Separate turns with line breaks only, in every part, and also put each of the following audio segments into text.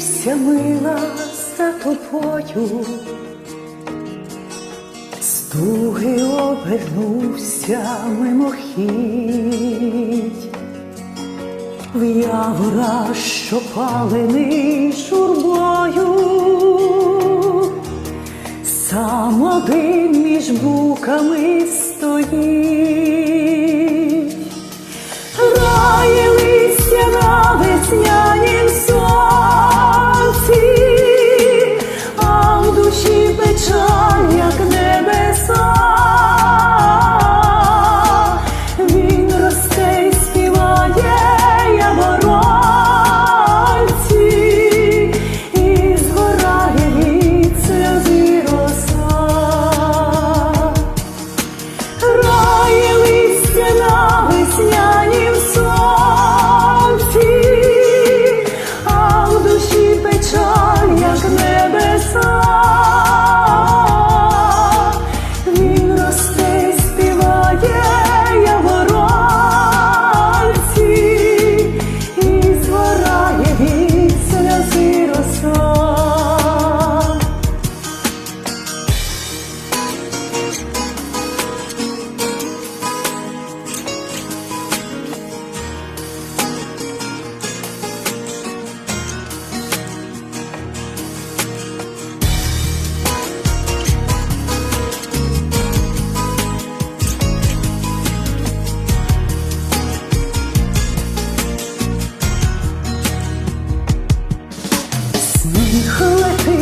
Скучився мила за тобою, стуги обернувся мимохідь, в явора, що палений журбою, сам один між буками стоїть.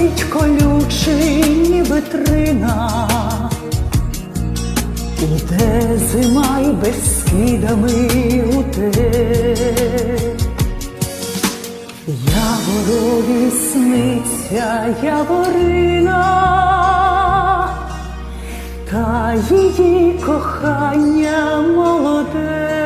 Летить колючий, ніби трина, Іде зима й без скидами у те. Яворові сниться яворина, та її кохання молоде.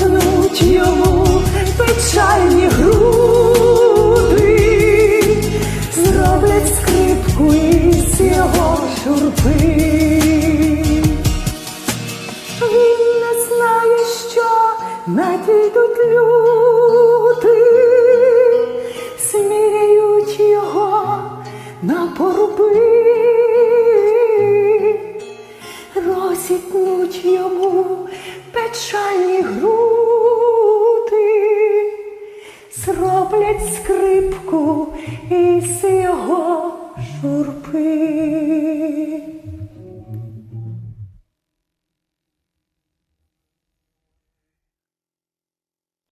Розітнуть йому печальні груди, зроблять скрипку із його журби. Він не знає, що надійдуть люди, сміряють його на поруби, зроблять скрипку із його журби.